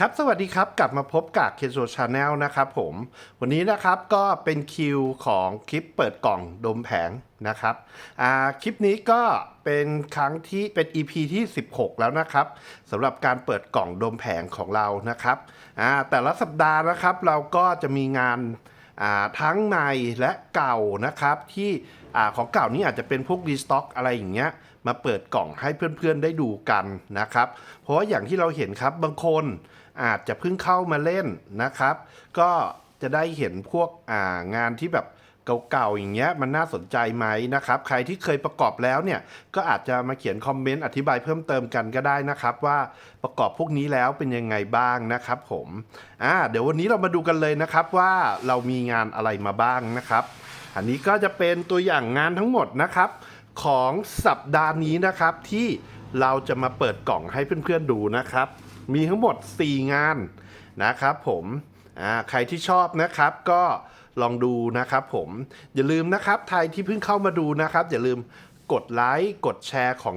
ครับ สวัสดีครับ กลับมาพบกับเคโซชาแนลนะครับผม วันนี้นะครับก็เป็นคิวของคลิปเปิดกล่องดมแผงนะครับอ่าคลิปนี้ก็เป็นครั้งที่เป็น EP ที่ 16 แล้วนะครับสำหรับการเปิดกล่องดมแผงของเรานะครับอ่าแต่ละสัปดาห์นะครับเราก็จะมีงานอ่าทั้งในและเก่านะครับที่อ่าของเก่านี้อาจจะเป็นพวกรีสต็อกอะไรอย่างเงี้ยมาเปิดกล่องให้เพื่อนๆได้ดูกันนะครับ เพราะว่าอย่างที่เราเห็นครับบางคน อาจจะเพิ่งเข้ามาเล่นนะครับ ก็จะได้เห็นพวกางานที่แบบเก่าๆอย่างเงี้ยมันน่าสนใจไหมนะครับ ใครที่เคยประกอบแล้วเนี่ยก็อาจจะมาเขียนคอมเมนต์อธิบายเพิ่มเติมกันก็ได้นะครับ ว่าประกอบพวกนี้แล้วเป็นยังไงบ้างนะครับ ผมอ่าเดี๋ยววันนี้เรามาดูกันเลยนะครับว่าเรามีงานอะไรมาบ้างนะครับ อันนี้ก็จะเป็นตัวอย่างงานทั้งหมดนะครับ ของสัปดาห์นี้นะครับที่เราจะมาเปิดกล่องให้เพื่อนๆดูนะครับ มีทั้งหมด 4 งานนะครับผมใครที่ชอบนะครับก็ลองดูนะครับผมอย่าลืมนะครับใครที่เพิ่งเข้ามาดูนะครับ อย่าลืมกดไลค์กดแชร์ของ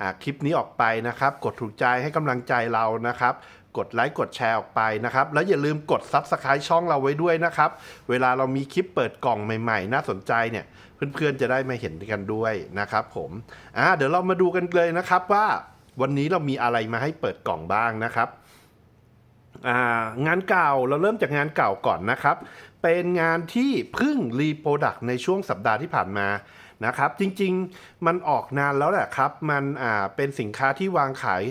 อคลิปนี้ออกไปนะครับ กดถูกใจให้กำลังใจเรานะครับ กดไลค์กดแชร์ออกไปนะครับ แล้วอย่าลืมกด Subscribe ช่องเราไว้ด้วยนะครับ เวลาเรามีคลิปเปิดกล่องใหม่ๆ น่าสนใจเนี่ยเพื่อนๆจะได้มาเห็นกันด้วยนะครับผมอ่าเดี๋ยวเรามาดูกันเลยนะครับว่า วันนี้เรามีอะไรมาให้เปิดกล่องบ้างนะครับางานเก่าเราเริ่มจากงานเก่าก่อนนะครับ เป็นงานที่เพิ่งรีโปรดักในช่วงสัปดาห์ที่ผ่านมานะครับ จริงๆ มันออกนานแล้วแหละครับ มันเป็นสินค้าที่วางขาย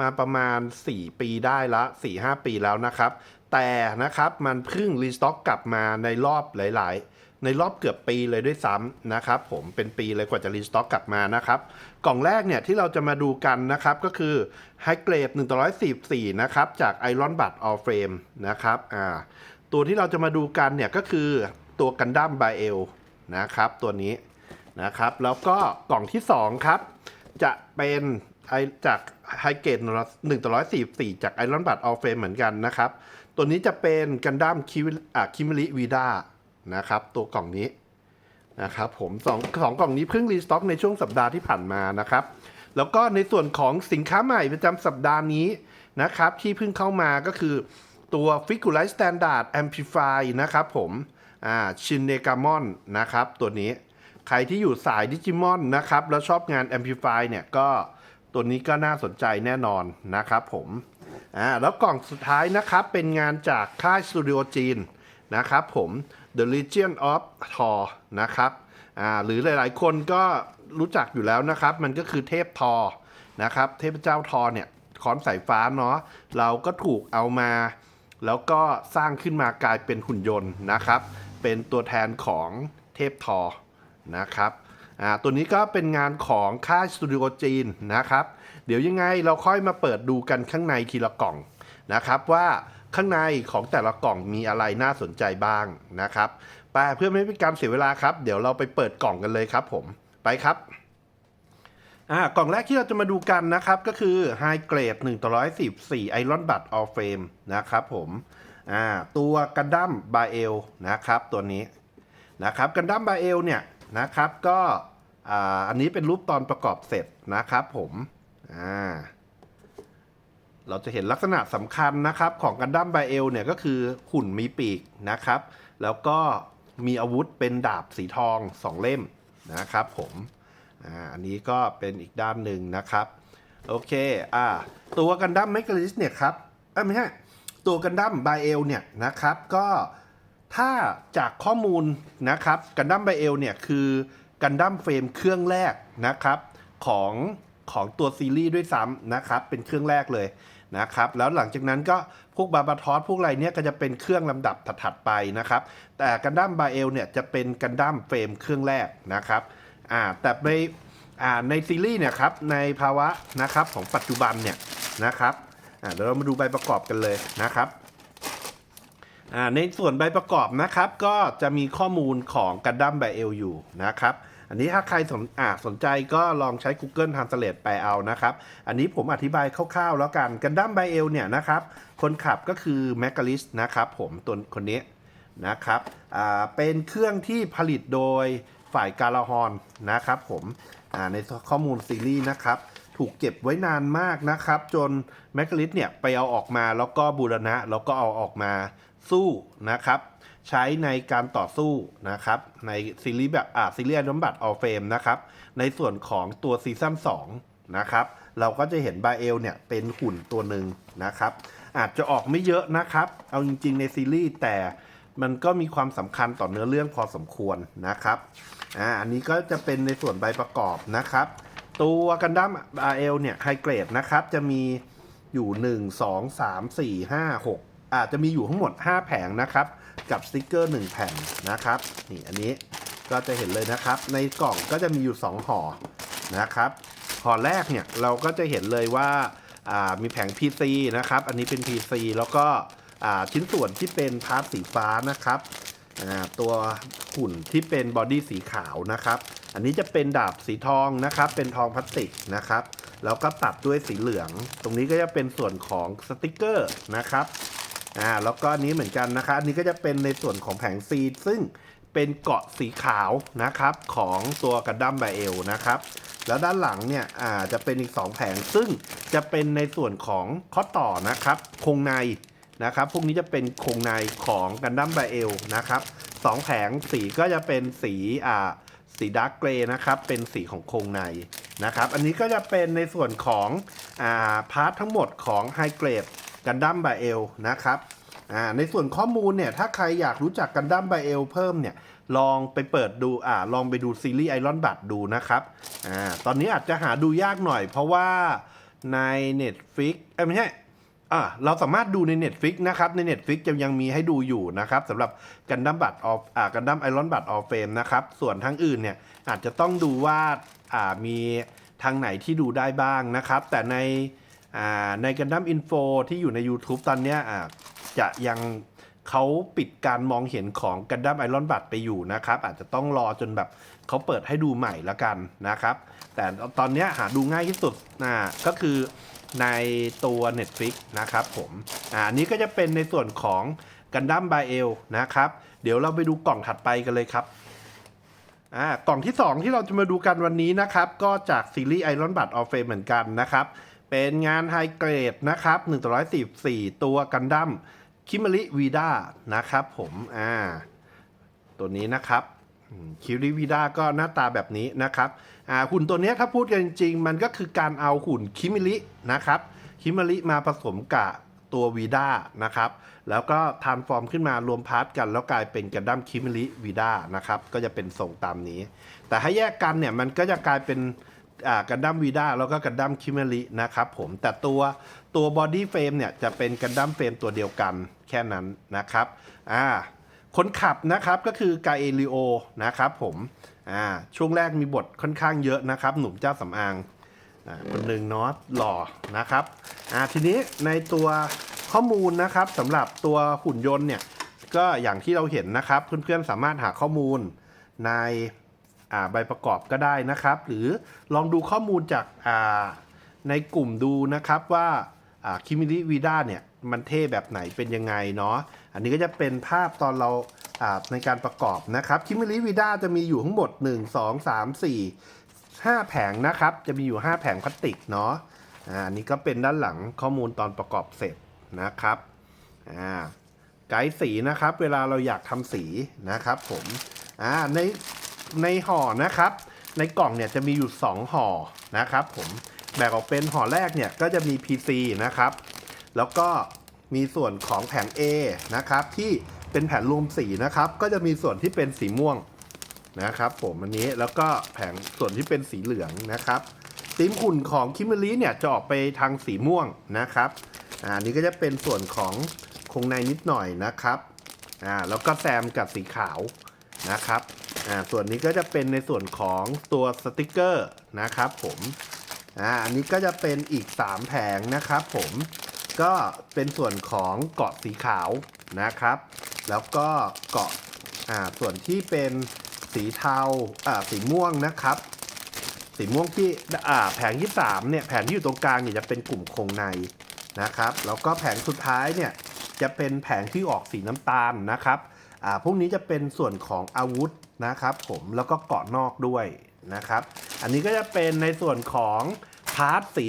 มาประมาณ 4 ปีได้ละ 4-5 ปีแล้วนะครับ แต่นะครับมันเพิ่งรีสต็อกกลับมาในรอบหลาย ๆ ในรอบเกือบปีเลยด้วยซ้ำนะครับผมเป็นปีเลยกว่าจะรีสต็อกกลับมานะครับ กล่องแรกเนี่ยที่เราจะมาดูกันนะครับก็คือ High Grade 144นะครับจาก Iron b u d All Frame นะครับอ่าตัวที่เราจะมาดูกันเนี่ยก็คือตัวกันดั้มไบเอลนะครับตัวนี้นะครับแล้วก็กล่องที่ 2 ครับ จะเป็นไอจาก ไฮเกต144จาก Iron b u d All Frame เหมือนกันนะครับ ตัวนี้จะเป็นกันดั้มคิมิลิวีดานะครับ ตัวกล่องนี้นะครับผมสองสองกล่องนี้เพิ่งรีสต็อกในช่วงสัปดาห์ที่ผ่านมานะครับ แล้วก็ในส่วนของสินค้าใหม่ประจำสัปดาห์นี้นะครับ ที่เพิ่งเข้ามาก็คือตัว f i g u r i z e Standard Amplify นะครับผมอ่าชินเนกามอนนะครับ ตัวนี้ใครที่อยู่สายดิจิมอนนะครับ แล้วชอบงาน Amplify เนี่ยก็ ตัวนี้ก็น่าสนใจแน่นอนนะครับผมอ่าแล้วกล่องสุดท้ายนะครับ เป็นงานจากค่ายสตูดิโอจีนนะครับผม The Legion of Thor นะครับอ่าหรือหลายๆคนก็รู้จักอยู่แล้วนะครับ มันก็คือเทพทอนะครับ เทพเจ้าทอเนี่ยคอนสายฟ้าเนาะเราก็ถูกเอามา แล้วก็สร้างขึ้นมากลายเป็นหุ่นยนต์นะครับ เป็นตัวแทนของเทพทอนะครับ อ่าตัวนี้ก็เป็นงานของค่ายสตูดิโอจีนนะครับ เดี๋ยวยังไงเราค่อยมาเปิดดูกันข้างในทีละกล่องนะครับว่าข้างในของแต่ละกล่องมีอะไรน่าสนใจบ้างนะครับไปเพื่อไม่ให้เป็นการเสียเวลาครับ เดี๋ยวเราไปเปิดกล่องกันเลยครับผมไปครับอ่ากล่องแรกที่เราจะมาดูกันนะครับก็คือ High Grade 1ต่อ114 Iron Bud All Frame นะครับผมอ่าตัวกันดั้มบาเอลนะครับตัวนี้นะครับกันดั้มบาเอลเนี่ย นะครับก็อันนี้เป็นรูปตอนประกอบเสร็จนะครับผมอ่าเราจะเห็นลักษณะสำคัญนะครับของกันดั้มไบเอลเนี่ยก็คือหุ่นมีปีกนะครับ แล้วก็มีอาวุธเป็นดาบสีทองสองเล่มนะครับผมอ่าอันนี้ก็เป็นอีกด้านหนึ่งนะครับ โอเคอ่าตัวกันดั้มไมกลิสเนี่ยครับเอ้ไม่ใช่ตัวกันดั้มไบเอลเนี่ยนะครับก็ ถ้าจากข้อมูลนะครับกันดั้มไบเอลเนี่ยคือกันดั้มเฟรมเครื่องแรกนะครับของของตัวซีรีส์ด้วยซ้ำนะครับเป็นเครื่องแรกเลยนะครับแล้วหลังจากนั้นก็พวกบาบาทอสพวกอะไรเนี่ยก็จะเป็นเครื่องลำดับถัดๆไปนะครับ แต่กันดั้มไบเอลเนี่ยจะเป็นกันดั้มเฟรมเครื่องแรกนะครับอ่าแต่ในอ่าในซีรีส์เนี่ยครับในภาวะนะครับของปัจจุบันเนี่ยนะครับอ่าเดี๋ยวเรามาดูใบประกอบกันเลยนะครับ ในส่วนใบประกอบนะครับก็จะมีข้อมูลของกันดั้มไบเอลอยู่นะครับ อันนี้ถ้าใครสนสนใจก็ลองใช้ Google Translate แปเอานะครับ อันนี้ผมอธิบายคร่าวๆแล้วกันกันดั้มไบเอลเนี่ยนะครับ คนขับก็คือแมกกาลิสนะครับผมตัวคนนี้นะครับเป็นเครื่องที่ผลิตโดยฝ่ายการาฮอนนะครับผมในข้อมูลซีรีส์นะครับถูกเก็บไว้นานมากนะครับ จนแมกกาลิสเนี่ยไปเอาออกมาแล้วก็บูรณะแล้วก็เอาออกมา สู้นะครับใช้ในการต่อสู้นะครับในซีรีส์แบบอ่าซีรีส์น้ำบัตรออเฟมนะครับในส่วนของตัวซีซั่น2นะครับเราก็จะเห็นบาเอลเนี่ยเป็นหุ่นตัวหนึ่งนะครับอาจจะออกไม่เยอะนะครับ เอาจริง ๆ ในซีรีส์แต่มันก็มีความสำคัญต่อเนื้อเรื่องพอสมควรนะครับอ่าอันนี้ก็จะเป็นในส่วนใบประกอบนะครับ ตัวกันดั้มอาเอลเนี่ยไฮเกรดนะครับจะมีอยู่ 1 2 3 4 5 6 อาจจะมีอยู่ทั้งหมด 5 แผงนะครับ กับสติกเกอร์ 1 แผ่นนะครับ นี่อันนี้ก็จะเห็นเลยนะครับ ในกล่องก็จะมีอยู่ 2ห่อนะครับห่อแรกเนี่ยเราก็จะเห็นเลยว่าามีแผง PC นะครับ อันนี้เป็น PC แล้วก็ชิ้นส่วนที่เป็นพาร์ทสีฟ้านะครับตัวหุ่นที่เป็นบอดี้สีขาวนะครับ อันนี้จะเป็นดาบสีทองนะครับ เป็นทองพลาสติกนะครับ แล้วก็ตัดด้วยสีเหลือง ตรงนี้ก็จะเป็นส่วนของสติกเกอร์นะครับ อ่าแล้วก็นี้เหมือนกันนะครับอันนี้ก็จะเป็นในส่วนของแผงซีดซึ่งเป็นเกาะสีขาวนะครับของตัวกระดั้มไบเอลนะครับ แล้วด้านหลังเนี่ยอ่าจะเป็นอีก 2 แผงซึ่งจะเป็นในส่วนของข้อต่อนะครับโครงในนะครับ พวกนี้จะเป็นโครงในของกันดั้มไบเอลนะครับสองแผงสีก็จะเป็นสีอ่าสีดาร์กเกรย์นะครับ เป็นสีของโครงในนะครับ อันนี้ก็จะเป็นในส่วนของอ่าพาร์ททั้งหมดของไฮเกรด กันดั้มไบเอลนะครับอ่าในส่วนข้อมูลเนี่ยถ้าใครอยากรู้จักกันดั้มไบเอลเพิ่มเนี่ยลองไปเปิดดูอ่าลองไปดูซีรีส์ไอรอนบัตดูนะครับอ่าตอนนี้อาจจะหาดูยากหน่อยเพราะว่าใน Netflix เอ้ยไม่ใช่อ่าเราสามารถดูใน Netflix นะครับใน Netflix จะยังมีให้ดูอยู่นะครับสำหรับกันดั้มบัตออฟอ่ากันดั้มไอรอนบัตออฟเฟมนะครับส่วนทั้งอื่นเนี่ยอาจจะต้องดูว่าอ่ามีทางไหนที่ดูได้บ้างนะครับ แต่ใน ในกันดั้มอินโฟที่อยู่ใน YouTube ตอนเนี้ยจะยังเขาปิดการมองเห็นของกันดั้มไอรอนบัตไปอยู่นะครับ อาจจะต้องรอจนแบบเขาเปิดให้ดูใหม่ละกันนะครับ แต่ตอนนี้หาดูง่ายที่สุดนะก็คือในตัว Netflix นะครับผมอ่าอันนี้ก็จะเป็นในส่วนของกันดั้มไบเอลนะครับ เดี๋ยวเราไปดูกล่องถัดไปกันเลยครับอ่ากล่องที่ 2 ที่เราจะมาดูกันวันนี้นะครับ ก็จากซีรีส์ไอรอนบัตออฟเฟมเหมือนกันนะครับ เป็นงานไฮเกรดนะครับ144 ตัวกันดั้มคิม e ริวีด้านะครับผมอ่าตัวนี้นะครับคิริวีด้าก็หน้าตาแบบนี้นะครับอ่าหุ่นตัวนี้ถ้าพูดกันจริงๆมันก็คือการเอาหุ่นคิมิรินะครับคิมิริมาผสมกับตัววีด้านะครับแล้วก็ทานฟอร์มขึ้นมารวมพาร์ทกันแล้วกลายเป็นกันดั้มคิมิริวีด้านะครับก็จะเป็นทรงตามนี้ แต่ถ้าแยกกันเนี่ยมันก็จะกลายเป็น กันดั้มวีดาแล้วก็กันดั้มคิมิรินะครับผมแต่ตัวตัวบอดี้เฟรมเนี่ยจะเป็นกันดั้มเฟรมตัวเดียวกันแค่นั้นนะครับอ่าคนขับนะครับก็คือกาเอลิโอนะครับผมอ่าช่วงแรกมีบทค่อนข้างเยอะนะครับ หนุ่มเจ้าสำอางอ่าคนหนึ่งเนาะหล่อนะครับอ่าทีนี้ในตัวข้อมูลนะครับสำหรับตัวหุ่นยนต์เนี่ยก็อย่างที่เราเห็นนะครับ เพื่อนๆสามารถหาข้อมูลใน ใบประกอบก็ได้นะครับ หรือลองดูข้อมูลจากาในกลุ่มดูนะครับว่าคิมิริวีด้าเนี่ยมันเท่แบบไหนเป็นยังไงเนาะอันนี้ก็จะเป็นภาพตอนเราาในการประกอบนะครับคิมิริวีด้าจะมีอยู่ทั้งหมด 1 2 3 4 5 แผงนะครับ จะมีอยู่ 5 แผงพลาสติกเนาะอันนี้ก็เป็นด้านหลังข้อมูลตอนประกอบเสร็จนะครับไกด์สีนะครับ เวลาเราอยากทำสีนะครับผมใน ในห่อนะครับ ในกล่องเนี่ยจะมีอยู่ 2 ห่อนะครับ ผมแบ่งออกเป็นห่อแรกเนี่ยก็จะมี PC นะครับ แล้วก็มีส่วนของแผง A นะครับ ที่เป็นแผ่นรวมสีนะครับ ก็จะมีส่วนที่เป็นสีม่วงนะครับ ผมอันนี้แล้วก็แผงส่วนที่เป็นสีเหลืองนะครับตีมหุ่นของคิมเบอรี่เนี่ยจะออกไปทางสีม่วงนะครับอ่าอันนี้ก็จะเป็นส่วนของคงในนิดหน่อยนะครับอ่าแล้วก็แซมกับสีขาวนะครับ อ่าส่วนนี้ก็จะเป็นในส่วนของตัวสติกเกอร์นะครับผมอ่าอันนี้ก็จะเป็นอีก 3 แผงนะครับผมก็เป็นส่วนของเกาะสีขาวนะครับ แล้วก็เกาะอ่าส่วนที่เป็นสีเทาอ่าสีม่วงนะครับ สีม่วงที่อ่าแผงที่3เนี่ยแผงที่อยู่ตรงกลางเนี่ยจะเป็นกลุ่มโครงในนะครับ แล้วก็แผงสุดท้ายเนี่ยจะเป็นแผงที่ออกสีน้ำตาลนะครับอ่าพวกนี้จะเป็นส่วนของอาวุธ นะครับผมแล้วก็เกาะนอกด้วยนะครับ อันนี้ก็จะเป็นในส่วนของพาร์ทสี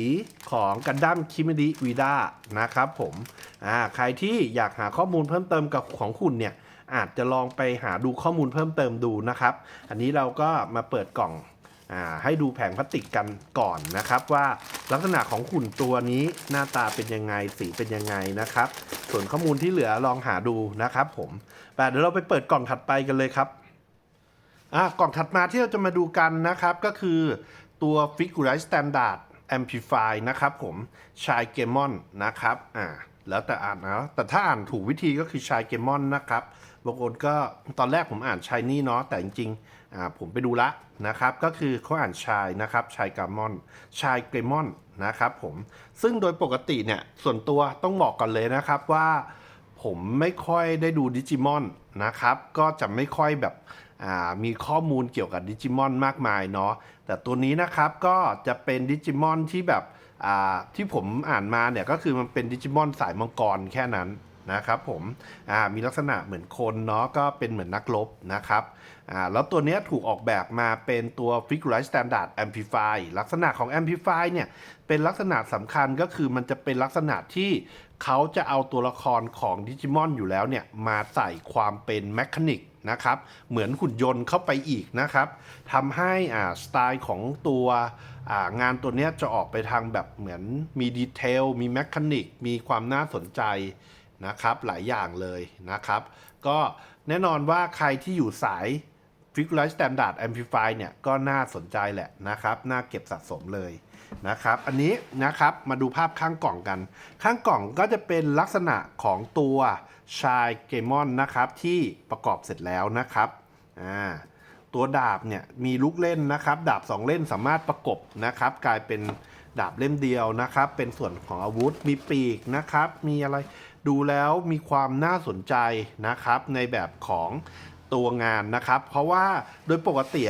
ของกันดั้มคิมิดิวีดานะครับผมอ่าใครที่อยากหาข้อมูลเพิ่มเติมกับของคุณเนี่ยอาจจะลองไปหาดูข้อมูลเพิ่มเติมดูนะครับ อันนี้เราก็มาเปิดกล่องอให้ดูแผงพลาสติกกันก่อนนะครับ ว่าลักษณะของหุ่นตัวนี้หน้าตาเป็นยังไงสีเป็นยังไงนะครับ ส่วนข้อมูลที่เหลือลองหาดูนะครับผมแต่เดี๋ยวเราไปเปิดกล่องถัดไปกันเลยครับ อะกล่องถัดมาที่เราจะมาดูกันนะครับ ก็คือตัว Figurite Standard Amplify นะครับผมชายเกมอนนะครับอ่าแล้วแต่อ่านนะแต่ถ้าอ่านถูกวิธีก็คือชายเกมอนนะครับบางคนก็ตอนแรกผมอ่านชายนี่เนาะแต่จริงๆอ่าผมไปดูละนะครับ ก็คือเขาอ่านชายนะครับชายกามอน ชายเกมอนนะครับผมซึ่งโดยปกติเนี่ยส่วนตัวต้องบอกก่อนเลยนะครับว่า ผมไม่ค่อยได้ดูดิจิมอนนะครับ ก็จะไม่ค่อยแบบ มีข้อมูลเกี่ยวกับดิจิมอนมากมายเนาะแต่ตัวนี้นะครับก็จะเป็นดิจิมอนที่แบบที่ผมอ่านมาเนี่ยก็คือมันเป็นดิจิมอนสายมังกรแค่นั้น นะครับผมอ่ามีลักษณะเหมือนคนเนาะก็เป็นเหมือนนักรบนะครับอ่าแล้วตัวนี้ถูกออกแบบมาเป็นตัว Figurite Standard Amplify ลักษณะของ Amplify เนี่ยเป็นลักษณะสำคัญก็คือมันจะเป็นลักษณะที่เขาจะเอาตัวละครของดิจิมอนอยู่แล้วเนี่ยมาใส่ความเป็นแมคานิกนะครับเหมือนหุ่นยนต์เข้าไปอีกนะครับทำให้อ่าสไตล์ของตัวงานตัวนี้จะออกไปทางแบบเหมือนมีดีเทลมีแมคานิกมีความน่าสนใจ นะครับหลายอย่างเลยนะครับ ก็แน่นอนว่าใครที่อยู่สาย Figurite Standard Amplify เนี่ยก็น่าสนใจแหละนะครับ น่าเก็บสะสมเลยนะครับ อันนี้นะครับมาดูภาพข้างกล่องกัน ข้างกล่องก็จะเป็นลักษณะของตัวชายเกมอนนะครับที่ประกอบเสร็จแล้วนะครับอ่าตัวดาบเนี่ยมีลูกเล่นนะครับ ดาบ 2 เล่มสามารถประกบนะครับ กลายเป็นดาบเล่มเดียวนะครับ เป็นส่วนของอาวุธมีปีกนะครับ มีอะไร ดูแล้วมีความน่าสนใจนะครับในแบบของตัวงานนะครับ เพราะว่าโดยปกติ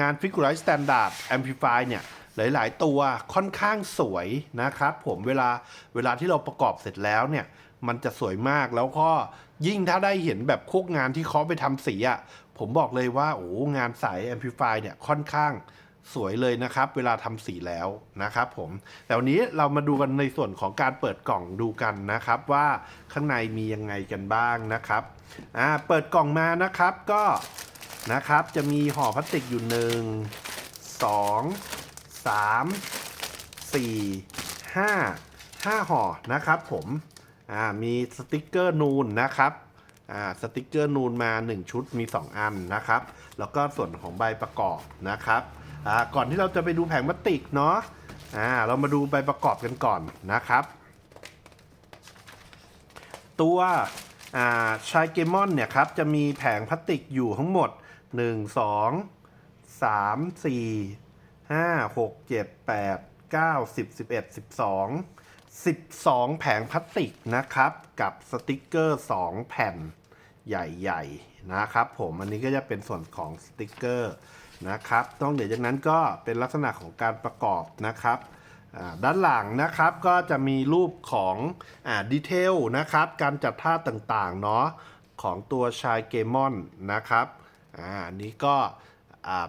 งาน Figurite Standard Amplify เนี่ยหลาย ๆ ตัวค่อนข้างสวยนะครับ ผมเวลาเวลาที่เราประกอบเสร็จแล้วเนี่ยมันจะสวยมากแล้วก็ยิ่งถ้าได้เห็นแบบพวกงานที่เขาไปทำสีอะ่ะผมบอกเลยว่าโอ้งานสาย Amplify เนี่ยค่อนข้าง สวยเลยนะครับ เวลาทำสีแล้วนะครับผมแต่วันนี้เรามาดูกันในส่วนของการเปิดกล่องดูกันนะครับ ว่าข้างในมียังไงกันบ้างนะครับอ่าเปิดกล่องมานะครับก็นะครับจะมีห่อพลาสติกอยู่หนึ่งสองสามสี่ห้าห้าห่อนะครับผมอ่ามีสติกเกอร์นูนนะครับอ่าสติกเกอร์นูนมา 1 ชุดมี 2 อันนะครับ แล้วก็ส่วนของใบประกอบนะครับ อ่าก่อนที่เราจะไปดูแผงพลาสติกเนาะอ่าเรามาดูใบประกอบกันก่อนนะครับ ตัวอ่าชายเกมอนเนี่ยครับจะมีแผงพลาสติกอยู่ทั้งหมด 1 2 3 4 5 6 7 8 9 10 11 12 12 แผงพลาสติกนะครับ กับสติกเกอร์ 2 แผ่นใหญ่ ๆ นะครับผม อันนี้ก็จะเป็นส่วนของสติกเกอร์ นะครับต้องเดี๋ยวจากนั้นก็เป็นลักษณะของการประกอบนะครับด้านหลังนะครับก็จะมีรูปของอดีเทลนะครับการจัดท่าต่างๆเนาะของตัวชายเกมอนนะครับอ่าอันนี้ก็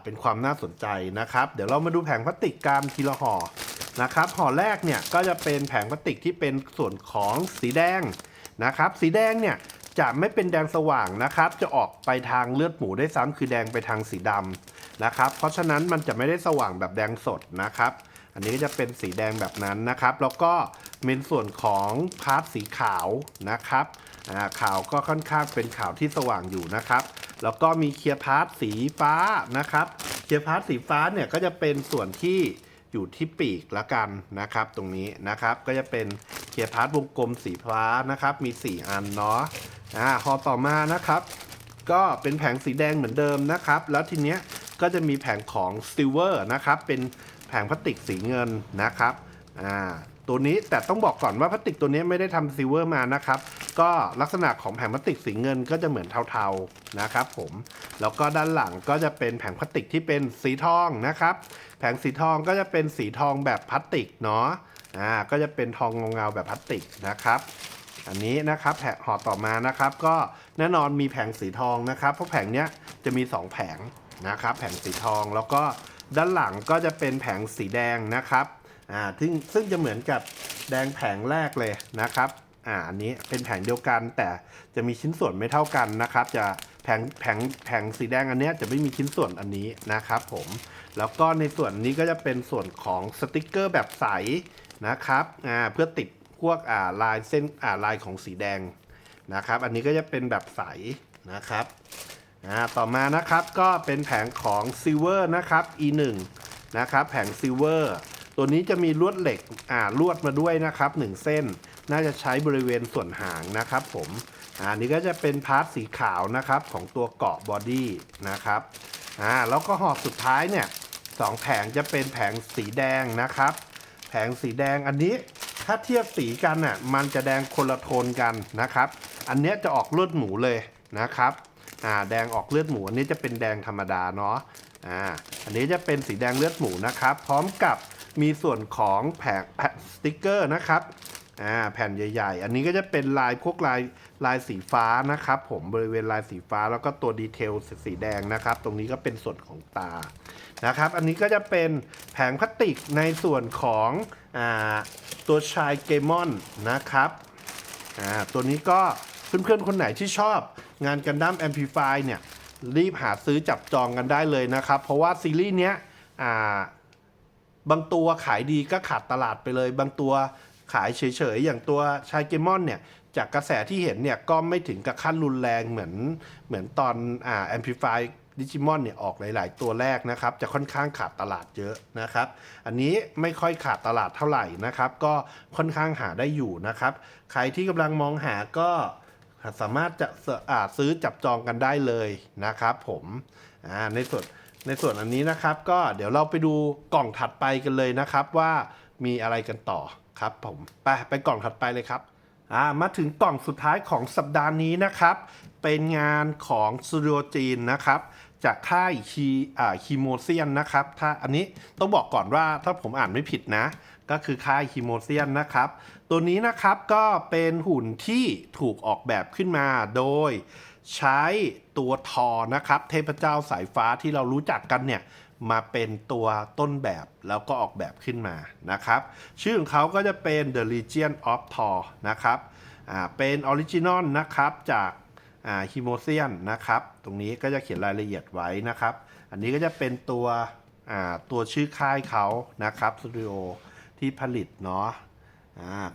เป็นความน่าสนใจนะครับ เดี๋ยวเรามาดูแผงพลาสติกกันทีละห่อนะครับห่อแรกเนี่ยก็จะเป็นแผงพลาสติกที่เป็นส่วนของสีแดงนะครับ สีแดงเนี่ย จะไม่เป็นแดงสว่างนะครับ จะออกไปทางเลือดหมูได้ซ้ำคือแดงไปทางสีดำนะครับ เพราะฉะนั้นมันจะไม่ได้สว่างแบบแดงสดนะครับ อันนี้ก็จะเป็นสีแดงแบบนั้นนะครับ แล้วก็เป็นส่วนของพาร์ทสีขาวนะครับขาวก็ค่อนข้างเป็นขาวที่สว่างอยู่นะครับ แล้วก็มีเคลียร์พาร์ทสีฟ้านะครับ เคลียร์พาร์ทสีฟ้าเนี่ยก็จะเป็นส่วนที่อยู่ที่ปีกละกันนะครับ ตรงนี้นะครับก็จะเป็นเคลียร์พาร์ทวงกลมสีฟ้านะครับ มี 4 อันเนาะ อ่าพอต่อมานะครับ ก็เป็นแผงสีแดงเหมือนเดิมนะครับ แล้วทีเนี้ยก็จะมีแผงของซิลเวอร์นะครับ เป็นแผงพลาสติกสีเงินนะครับอ่าตัวนี้แต่ต้องบอกก่อนว่าพลาสติกตัวนี้ไม่ได้ทำซิลเวอร์มานะครับ ก็ลักษณะของแผงพลาสติกสีเงินก็จะเหมือนเทาๆนะครับผมแล้วก็ด้านหลังก็จะเป็นแผงพลาสติกที่เป็นสีทองนะครับ แผงสีทองก็จะเป็นสีทองแบบพลาสติกเนาะอ่าก็จะเป็นทองเงาๆแบบพลาสติกนะครับ อันนี้นะครับแผงห่อต่อมานะครับก็แน่นอนมีแผงสีทองนะครับ เพราะแผงเนี้ยจะมี 2 แผงนะครับแผงสีทองแล้วก็ด้านหลังก็จะเป็นแผงสีแดงนะครับอ่าซึ่งซึ่งจะเหมือนกับแดงแผงแรกเลยนะครับอ่าอันนี้เป็นแผงเดียวกันแต่จะมีชิ้นส่วนไม่เท่ากันนะครับ จะแผงแผงแผงสีแดงอันนี้จะไม่มีชิ้นส่วนอันนี้นะครับผมแล้วก็ในส่วนนี้ก็จะเป็นส่วนของสติกเกอร์แบบใสนะครับอ่าเพื่อติด พวกอ่าลายเส้นอ่าลายของสีแดงนะครับ อันนี้ก็จะเป็นแบบใสนะครับอ่าต่อมานะครับก็เป็นแผงของ Silver นะครับ E1 นะครับแผง Silver ตัวนี้จะมีลวดเหล็กอ่าลวดมาด้วยนะครับ1เส้น น่าจะใช้บริเวณส่วนหางนะครับ ผมอ่าอันนี้ก็จะเป็นพาร์ทสีขาวนะครับของตัวเกาะบอดี้นะครับอ่าแล้วก็หอบสุดท้ายเนี่ยสองแผงจะเป็นแผงสีแดงนะครับ แผงสีแดงอันนี้ ถ้าเทียบสีกันน่ะมันจะแดงคนละโทนกันนะครับ อันเนี้ยจะออกเลือดหมูเลยนะครับอ่าแดงออกเลือดหมูอันนี้จะเป็นแดงธรรมดาเนาะอ่าอันนี้จะเป็นสีแดงเลือดหมูนะครับ พร้อมกับมีส่วนของแผงแผ่นสติกเกอร์นะครับอ่าแผ่นใหญ่ ๆ อันนี้ก็จะเป็นลายพวกลาย ลายสีฟ้านะครับผมบริเวณลายสีฟ้าแล้วก็ตัวดีเทลสีแดงนะครับ ตรงนี้ก็เป็นส่วนของตานะครับ อันนี้ก็จะเป็นแผงพลาสติกในส่วนของอตัวชายเกมอนนะครับตัวนี้ก็เพื่อนๆ คนไหนที่ชอบงานกันดั้มแอมพลิฟายเนี่ยรีบหาซื้อจับจองกันได้เลยนะครับ เพราะว่าซีรีส์เนี้ยบางตัวขายดีก็ขาดตลาดไปเลย บางตัวขายเฉยๆ อย่างตัวชายเกมอนเนี่ย จากกระแสที่เห็นเนี่ยก็ไม่ถึงกับขั้นรุนแรงเหมือนเหมือนตอนอ่าแอมพลิฟายดิจิมอนเนี่ยออกหลาย ๆ ตัวแรกนะครับ จะค่อนข้างขาดตลาดเยอะนะครับ อันนี้ไม่ค่อยขาดตลาดเท่าไหร่นะครับ ก็ค่อนข้างหาได้อยู่นะครับ ใครที่กำลังมองหาก็สามารถจะอาซื้อจับจองกันได้เลยนะครับ ผมในส่วนในส่วนอันนี้นะครับ ก็เดี๋ยวเราไปดูกล่องถัดไปกันเลยนะครับว่ามีอะไรกันต่อครับผมไปไปกล่องถัดไปเลยครับ อ่ามาถึงกล่องสุดท้ายของสัปดาห์นี้นะครับ เป็นงานของสตูดิโอจีนนะครับ จากค่ายคีอ่าคีโมเซียนนะครับ ถ้าอันนี้ต้องบอกก่อนว่าถ้าผมอ่านไม่ผิดนะ ก็คือค่ายคีโมเซียนนะครับ ตัวนี้นะครับก็เป็นหุ่นที่ถูกออกแบบขึ้นมาโดยใช้ตัวทอนะครับ เทพเจ้าสายฟ้าที่เรารู้จักกันเนี่ย มาเป็นตัวต้นแบบแล้วก็ออกแบบขึ้นมานะครับ ชื่อของเขาก็จะเป็น The Legion of Thor นะครับเป็นออริจินอลนะครับจากฮิโมเซียนนะครับ ตรงนี้ก็จะเขียนรายละเอียดไว้นะครับ อันนี้ก็จะเป็นตัวตัวชื่อค่ายเขานะครับสตูดิโอที่ผลิตเนาะ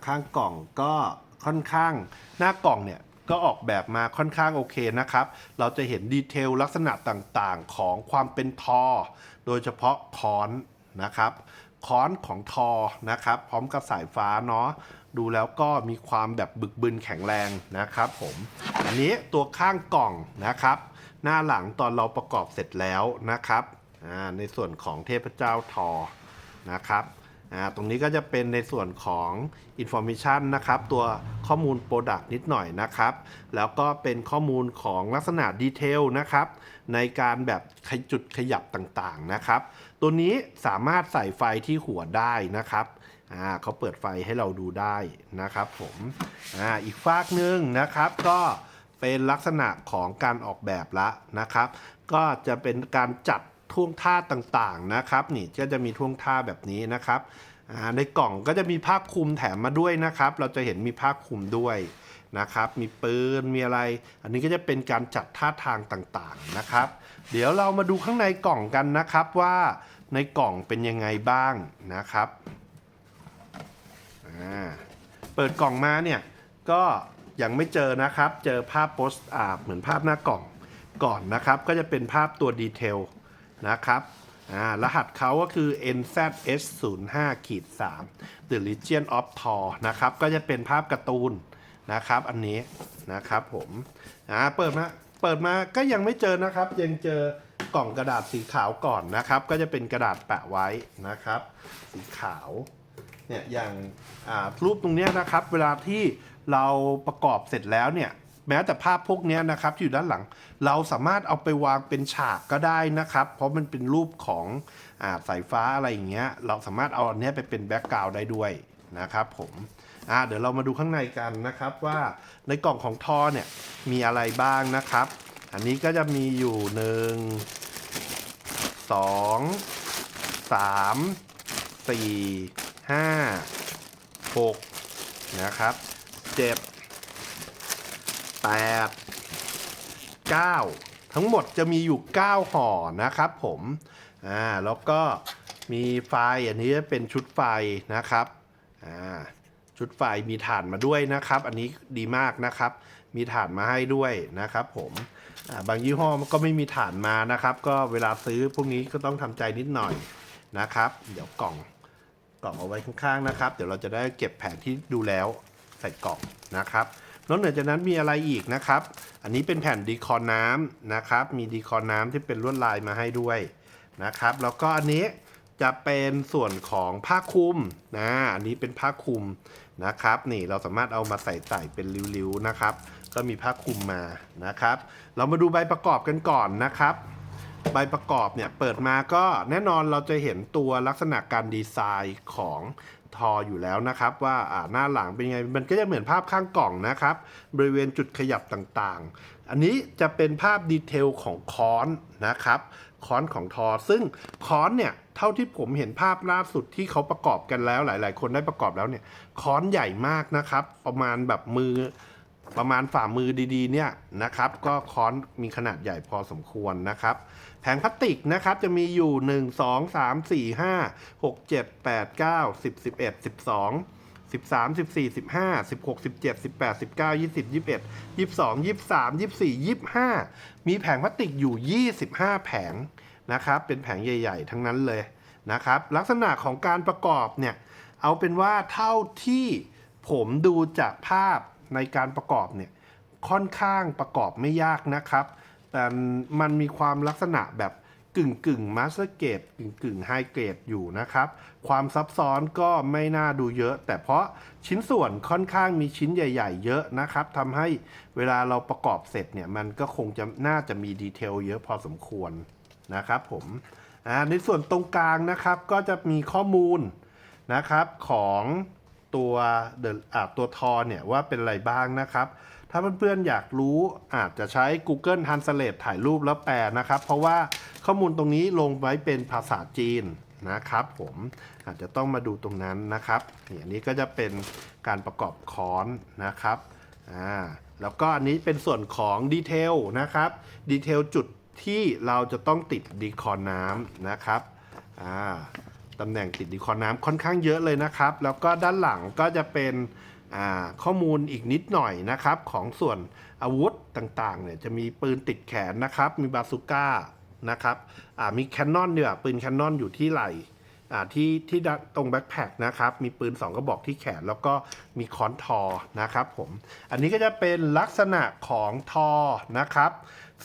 ข้างกล่องก็ค่อนข้างหน้ากล่องเนี่ย ก็ออกแบบมาค่อนข้างโอเคนะครับ เราจะเห็นดีเทลลักษณะต่างๆของความเป็นทอ โดยเฉพาะค้อนนะครับ ค้อนของทอนะครับ พร้อมกับสายฟ้าเนาะดูแล้วก็มีความแบบบึกบึนแข็งแรงนะครับผมอันนี้ตัวข้างกล่องนะครับ หน้าหลังตอนเราประกอบเสร็จแล้วนะครับในส่วนของเทพเจ้าทอนะครับ อ่าตรงนี้ก็จะเป็นในส่วนของ Information นะครับ ตัวข้อมูล Product นิดหน่อยนะครับ แล้วก็เป็นข้อมูลของลักษณะดีเทลนะครับ ในการแบบจุดขยับต่างๆนะครับ ตัวนี้สามารถใส่ไฟที่หัวได้นะครับอ่าเขาเปิดไฟให้เราดูได้นะครับผมอ่าอีกฟากหนึ่งนะครับก็เป็นลักษณะของการออกแบบละนะครับ ก็จะเป็นการจัด ท่วงท่าต่างๆนะครับ นี่ก็จะมีท่วงท่าแบบนี้นะครับในกล่องก็จะมีผ้าคลุมแถมมาด้วยนะครับ เราจะเห็นมีผ้าคลุมด้วยนะครับ มีปืน มีอะไร อันนี้ก็จะเป็นการจัดท่าทางต่างๆนะครับ เดี๋ยวเรามาดูข้างในกล่องกันนะครับว่าในกล่องเป็นยังไงบ้างนะครับ เปิดกล่องมาเนี่ยก็ยังไม่เจอนะครับ เจอภาพโปสต์อ่าเหมือนภาพหน้ากล่องก่อนนะครับ ก็จะเป็นภาพตัวดีเทล นะครับรหัสเขาก็คือ NZS 0 5 ขีด3 The Legion of Thor นะครับ ก็จะเป็นภาพการ์ตูนนะครับ อันนี้นะครับผมอ่าเปิดมาเปิดมาก็ยังไม่เจอนะครับ ยังเจอกล่องกระดาษสีขาวก่อนนะครับ ก็จะเป็นกระดาษแปะไว้นะครับ สีขาวเนี่ยอย่างอ่ารูปตรงนี้นะครับ เวลาที่เราประกอบเสร็จแล้วเนี่ย แม้แต่ภาพพวกนี้นะครับที่อยู่ด้านหลัง เราสามารถเอาไปวางเป็นฉากก็ได้นะครับ เพราะมันเป็นรูปของอาสายฟ้าอะไรอย่างเงี้ย เราสามารถเอาอันนี้ไปเป็นแบ็กกราวด์ได้ด้วยนะครับผมอ่าเดี๋ยวเรามาดูข้างในกันนะครับว่าในกล่องของทอเนี่ยมีอะไรบ้างนะครับ อันนี้ก็จะมีอยู่หนึ่งสองสามสี่ห้าหกนะครับเจ็ด แปดเก้าทั้งหมดจะมีอยู่ 9 ห่อนะครับผมอ่าแล้วก็มีไฟอันนี้เป็นชุดไฟนะครับอ่าชุดไฟมีถ่านมาด้วยนะครับ อันนี้ดีมากนะครับ มีถ่านมาให้ด้วยนะครับผมอ่าบางยี่ห้อมันก็ไม่มีถ่านมานะครับ ก็เวลาซื้อพวกนี้ก็ต้องทำใจนิดหน่อยนะครับ เดี๋ยวกล่องกล่องเอาไว้ข้างๆนะครับ เดี๋ยวเราจะได้เก็บแผนที่ดูแล้วใส่กล่องนะครับ นอกเหนือจากนั้นมีอะไรอีกนะครับ อันนี้เป็นแผ่นดีคอน้ำนะครับ มีดีคอน้ำที่เป็นลวดลายมาให้ด้วยนะครับ แล้วก็อันนี้จะเป็นส่วนของผ้าคลุมนะ อันนี้เป็นผ้าคลุมนะครับ นี่เราสามารถเอามาใส่ใส่เป็นริ้วๆนะครับ ก็มีผ้าคลุมมานะครับ เรามาดูใบประกอบกันก่อนนะครับ ใบประกอบเนี่ยเปิดมาก็แน่นอนเราจะเห็นตัวลักษณะการดีไซน์ของ ทออยู่แล้วนะครับ ว่าหน้าหลังเป็นยังไง มันก็จะเหมือนภาพข้างกล่องนะครับ บริเวณจุดขยับต่างๆ อันนี้จะเป็นภาพดีเทลของค้อนนะครับค้อนของทอ ซึ่งค้อนเนี่ยเท่าที่ผมเห็นภาพล่าสุดที่เขาประกอบกันแล้วหลาย ๆ คนได้ประกอบแล้วเนี่ยค้อนใหญ่มากนะครับ ประมาณแบบมือ ประมาณฝ่ามือดีๆเนี่ยนะครับ ก็ค้อนมีขนาดใหญ่พอสมควรนะครับ แผงพลาสติกนะครับจะมีอยู่ 1 2 3 4 5 6 7 8 9 10 11 12 13 14 15 16 17 18 19 20 21 22 23 24 25 มีแผงพลาสติกอยู่ 25 แผงนะครับ เป็นแผงใหญ่ ๆ ทั้งนั้นเลยนะครับ ลักษณะของการประกอบเนี่ย เอาเป็นว่าเท่าที่ผมดูจากภาพ ในการประกอบเนี่ยค่อนข้างประกอบไม่ยากนะครับ แต่มันมีความลักษณะแบบกึ่งกึ่งมาสเตอร์เกตกึ่งกึ่งไฮเกรดอยู่นะครับ ความซับซ้อนก็ไม่น่าดูเยอะ แต่เพราะชิ้นส่วนค่อนข้างมีชิ้นใหญ่ ๆ เยอะนะครับทำให้เวลาเราประกอบเสร็จเนี่ย มันก็คงจะน่าจะมีดีเทลเยอะพอสมควรนะครับผมในส่วนตรงกลางนะครับก็จะมีข้อมูลนะครับของ ตัวเดอ่าตัวทอเนี่ยว่าเป็นอะไรบ้างนะครับ ถ้าเพื่อนๆอยากรู้อาจจะใช้ Google Translate ถ่ายรูปแล้วแปลนะครับ เพราะว่าข้อมูลตรงนี้ลงไว้เป็นภาษาจีนนะครับผมอาจจะต้องมาดูตรงนั้นนะครับนี่อันนี้ก็จะเป็นการประกอบค้อนนะครับอ่าแล้วก็อันนี้เป็นส่วนของดีเทลนะครับดีเทลจุดที่เราจะต้องติดดีคอร์น้ำนะครับอ่า ตำแหน่งติดดีคอน้ำค่อนข้างเยอะเลยนะครับ แล้วก็ด้านหลังก็จะเป็นข้อมูลอีกนิดหน่อยนะครับ ของส่วนอาวุธต่างๆเนี่ยจะมีปืนติดแขนนะครับ มีบาซูก้านะครับมีแคนนอนเนี่ยปืนแคนนอนอยู่ที่ไหล่ที่ที่ตรงแบ็คแพคนะครับ มีปืน 2 กระบอกที่แขน แล้วก็มีค้อนทอนะครับผม อันนี้ก็จะเป็นลักษณะของทอนะครับ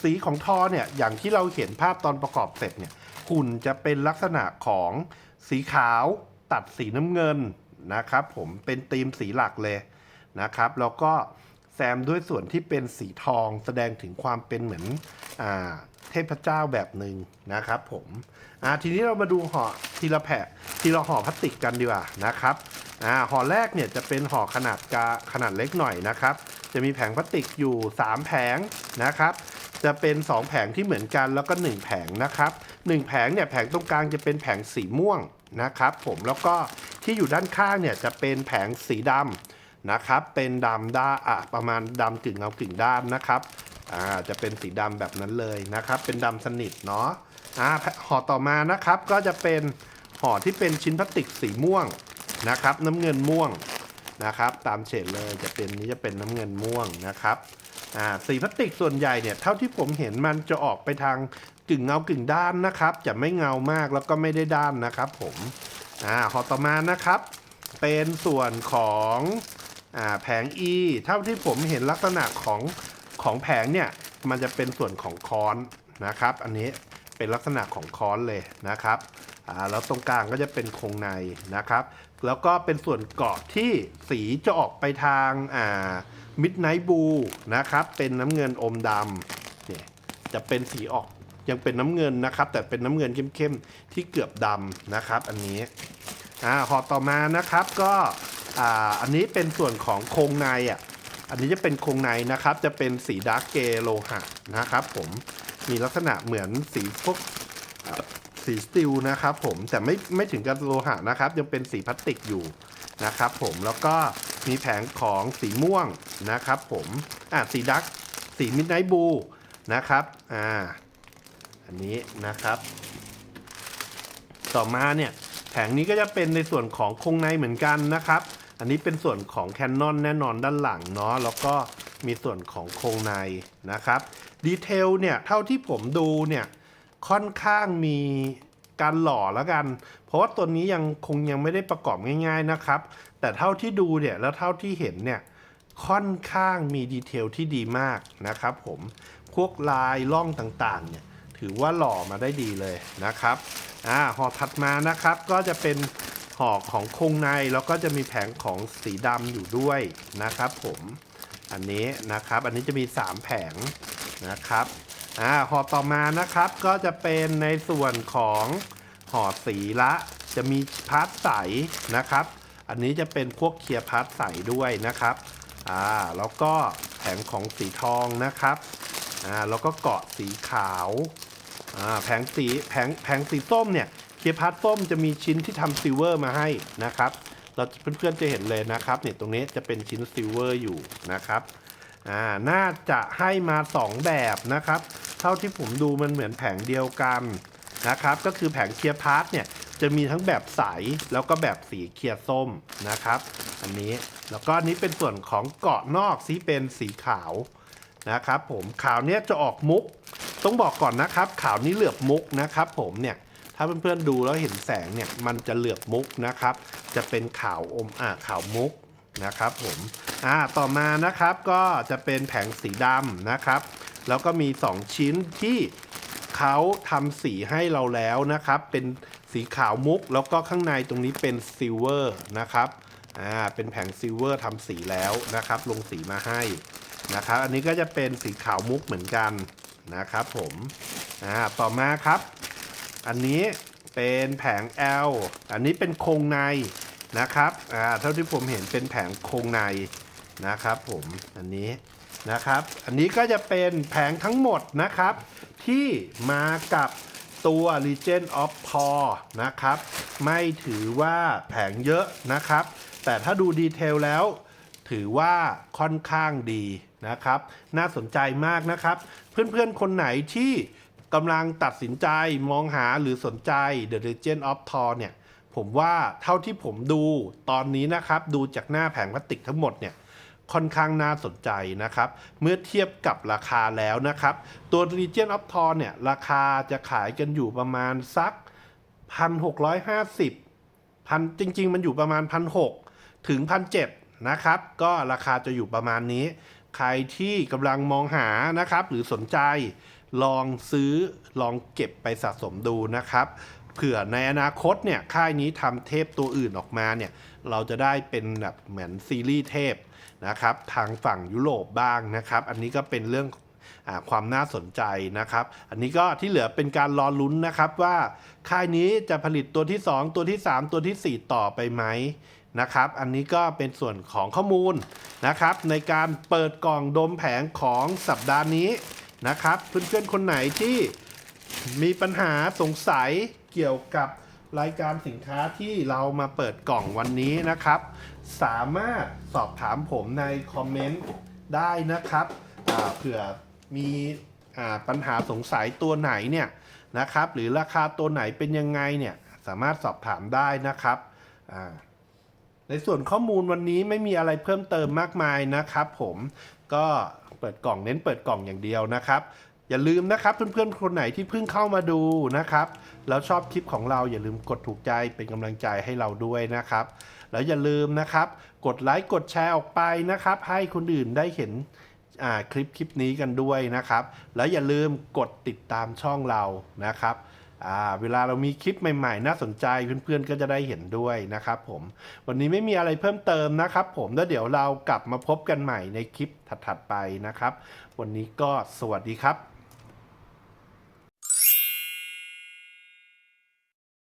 สีของทอเนี่ยอย่างที่เราเห็นภาพตอนประกอบเสร็จเนี่ย หุ่นจะเป็นลักษณะของสีขาวตัดสีน้ำเงินนะครับ ผมเป็นธีมสีหลักเลยนะครับ แล้วก็แซมด้วยส่วนที่เป็นสีทองแสดงถึงความเป็นเหมือนอ่าเทพเจ้าแบบหนึ่งนะครับผมอ่าทีนี้เรามาดูห่อทีละแผ่ทีละห่อพลาสติกกันดีกว่านะครับอ่าห่อแรกเนี่ยจะเป็นห่อขนาดกาขนาดเล็กหน่อยนะครับ จะมีแผงพลาสติกอยู่ 3 แผงนะครับ จะเป็น 2 แผงที่เหมือนกันแล้วก็ 1 แผงนะครับ1แผงเนี่ยแผงตรงกลางจะเป็นแผงสีม่วงนะครับผมแล้วก็ที่อยู่ด้านข้างเนี่ยจะเป็นแผงสีดำนะครับ เป็นดำด้าอะประมาณดำกึ่งเงากึ่งด้านนะครับอ่าจะเป็นสีดำแบบนั้นเลยนะครับ เป็นดำสนิทเนาะอ่าห่อต่อมานะครับก็จะเป็นห่อที่เป็นชิ้นพลาสติกสีม่วงนะครับ น้ำเงินม่วงนะครับ ตามเฉดเลยจะเป็นนี้จะเป็นน้ำเงินม่วงนะครับ อ่าสีพลาสติกส่วนใหญ่เนี่ยเท่าที่ผมเห็นมันจะออกไปทางกึ่งเงากึ่งด้านนะครับ จะไม่เงามากแล้วก็ไม่ได้ด้านนะครับผมอ่าหอต่อมานะครับ เป็นส่วนของอ่าแผง E เท่าที่ผมเห็นลักษณะของของแผงเนี่ยมันจะเป็นส่วนของค้อนนะครับ อันนี้เป็นลักษณะของค้อนเลยนะครับอ่าแล้วตรงกลางก็จะเป็นโครงในนะครับ แล้วก็เป็นส่วนเกาะที่สีจะออกไปทางอ่า มิดไนท์บูนะครับ เป็นน้ำเงินอมดำเนี่ยจะเป็นสีออกยังเป็นน้ำเงินนะครับ แต่เป็นน้ำเงินเข้มๆ ที่เกือบดำนะครับ อันนี้อ่าห่อต่อมานะครับก็อ่าอันนี้เป็นส่วนของโครงในอะอันนี้จะเป็นโครงในนะครับ จะเป็นสีดาร์กเกโลหะนะครับ ผมมีลักษณะเหมือนสีพวกสีสตีลนะครับ ผมแต่ไม่ไม่ถึงกับโลหะนะครับ ยังเป็นสีพลาสติกอยู่นะครับ ผมแล้วก็ มีแผงของสีม่วงนะครับผมอะสีดักสีมิดไนท์บูนะครับอ่าอันนี้นะครับ ต่อมาเนี่ยแผงนี้ก็จะเป็นในส่วนของโครงในเหมือนกันนะครับ อันนี้เป็นส่วนของแคนนอนแน่นอนด้านหลังเนาะแล้วก็มีส่วนของโครงในนะครับดีเทลเนี่ยเท่าที่ผมดูเนี่ยค่อนข้างมีการหล่อแล้วกัน เพราะว่าตัวนี้ยังคงยังไม่ได้ประกอบง่ายๆนะครับ แต่เท่าที่ดูเนี่ยแล้วเท่าที่เห็นเนี่ยค่อนข้างมีดีเทลที่ดีมากนะครับผมพวกลายล่องต่างๆเนี่ยถือว่าหล่อมาได้ดีเลยนะครับอ่าห่อถัดมานะครับก็จะเป็นห่อของโครงในแล้วก็จะมีแผงของสีดำอยู่ด้วยนะครับผมอันนี้นะครับอันนี้จะมี 3 แผงนะครับอ่าห่อต่อมานะครับก็จะเป็นในส่วนของ ห่อสีละจะมีพาร์ทใสนะครับ อันนี้จะเป็นพวกเคลียร์พาร์ทใสด้วยนะครับอ่าแล้วก็แผงของสีทองนะครับอ่าแล้วก็เกาะสีขาวอ่าแผงสีแผงแผงสีส้มเนี่ยเคลียร์พาร์ทส้มจะมีชิ้นที่ทำซิลเวอร์มาให้นะครับเราเพื่อนๆจะเห็นเลยนะครับเนี่ยตรงนี้จะเป็นชิ้นซิลเวอร์อยู่นะครับอ่าน่าจะให้มา 2 แบบนะครับ เท่าที่ผมดูมันเหมือนแผงเดียวกัน นะครับ ก็คือแผงเคลียร์พาร์ทเนี่ยจะมีทั้งแบบใสแล้วก็แบบสีเคลียร์ส้มนะครับ อันนี้แล้วก็อันนี้เป็นส่วนของเกาะนอกที่เป็นสีขาวนะครับผมขาวเนี้ยจะออกมุก ต้องบอกก่อนนะครับ ขาวนี้เหลือบมุกนะครับ ผมเนี่ยถ้าเพื่อนๆดูแล้วเห็นแสงเนี่ยมันจะเหลือบมุกนะครับ จะเป็นขาวอมอ่าขาวมุกนะครับผมอ่าต่อมานะครับก็จะเป็นแผงสีดำนะครับ แล้วก็มี 2 ชิ้นที่ เขาทำสีให้เราแล้วนะครับ เป็นสีขาวมุก แล้วก็ข้างในตรงนี้เป็นซิลเวอร์นะครับอ่าเป็นแผงซิลเวอร์ทำสีแล้วนะครับ ลงสีมาให้นะครับ อันนี้ก็จะเป็นสีขาวมุกเหมือนกันนะครับ ผมอ่าต่อมาครับ อันนี้เป็นแผง L อันนี้เป็นโครงในนะครับอ่าเท่าที่ผมเห็นเป็นแผงโครงในนะครับ ผมอันนี้นะครับ อันนี้ก็จะเป็นแผงทั้งหมดนะครับ ที่มากับตัว Legend of Thor นะครับ ไม่ถือว่าแผงเยอะนะครับ แต่ถ้าดูดีเทลแล้ว ถือว่าค่อนข้างดีนะครับ น่าสนใจมากนะครับ เพื่อนๆ คนไหนที่กำลังตัดสินใจมองหาหรือสนใจ The Legend of Thor เนี่ย ผมว่าเท่าที่ผมดูตอนนี้นะครับ ดูจากหน้าแผงพลาสติกทั้งหมดเนี่ย ค่อนข้างน่าสนใจนะครับ เมื่อเทียบกับราคาแล้วนะครับ ตัว Legion of Thor เนี่ยราคาจะขายกันอยู่ประมาณสัก 1,650พันจริง ๆ มันอยู่ประมาณ 1,600 ถึง 1,700 นะครับ ก็ราคาจะอยู่ประมาณนี้ ใครที่กำลังมองหานะครับ หรือสนใจลองซื้อลองเก็บไปสะสมดูนะครับเผื่อในอนาคตเนี่ยค่ายนี้ทำเทพตัวอื่นออกมาเนี่ยเราจะได้เป็นแบบเหมือนซีรีส์เทพ นะครับทางฝั่งยุโรปบ้างนะครับ อันนี้ก็เป็นเรื่องอความน่าสนใจนะครับ อันนี้ก็ที่เหลือเป็นการรอลุ้นนะครับว่าค่ายนี้จะผลิตตัวที่ 2 ตัวที่ 3 ตัวทีสี่ 4 ต่อไปไหมนะครับ อันนี้ก็เป็นส่วนของข้อมูลนะครับ ในการเปิดกล่องดมแผงของสัปดาห์นี้นะครับ เพื่อนๆคนไหนที่มีปัญหาสงสัยเกี่ยวกับรายการสินค้าที่เรามาเปิดกล่องวันนี้นะครับ สามารถสอบถามผมในคอมเมนต์ได้นะครับเผื่อมีอ่าปัญหาสงสัยตัวไหนเนี่ยนะครับ หรือราคาตัวไหนเป็นยังไงเนี่ยสามารถสอบถามได้นะครับในส่วนข้อมูลวันนี้ไม่มีอะไรเพิ่มเติมมากมายนะครับ ผมก็เปิดกล่องเน้นเปิดกล่องอย่างเดียวนะครับ อย่าลืมนะครับเพื่อนๆคนไหนที่เพิ่งเข้ามาดูนะครับ แล้วชอบคลิปของเราอย่าลืมกดถูกใจเป็นกำลังใจให้เราด้วยนะครับ แล้วอย่าลืมนะครับ กดไลค์กดแชร์ออกไปนะครับ ให้คนอื่นได้เห็นคลิปคลิปนี้กันด้วยนะครับ แล้วอย่าลืมกดติดตามช่องเรานะครับเวลาเรามีคลิปใหม่ๆ น่าสนใจเพื่อนๆก็จะได้เห็นด้วยนะครับผมวันนี้ไม่มีอะไรเพิ่มเติมนะครับ ผมแล้วเดี๋ยวเรากลับมาพบกันใหม่ในคลิปถัดๆไปนะครับ วันนี้ก็สวัสดีครับ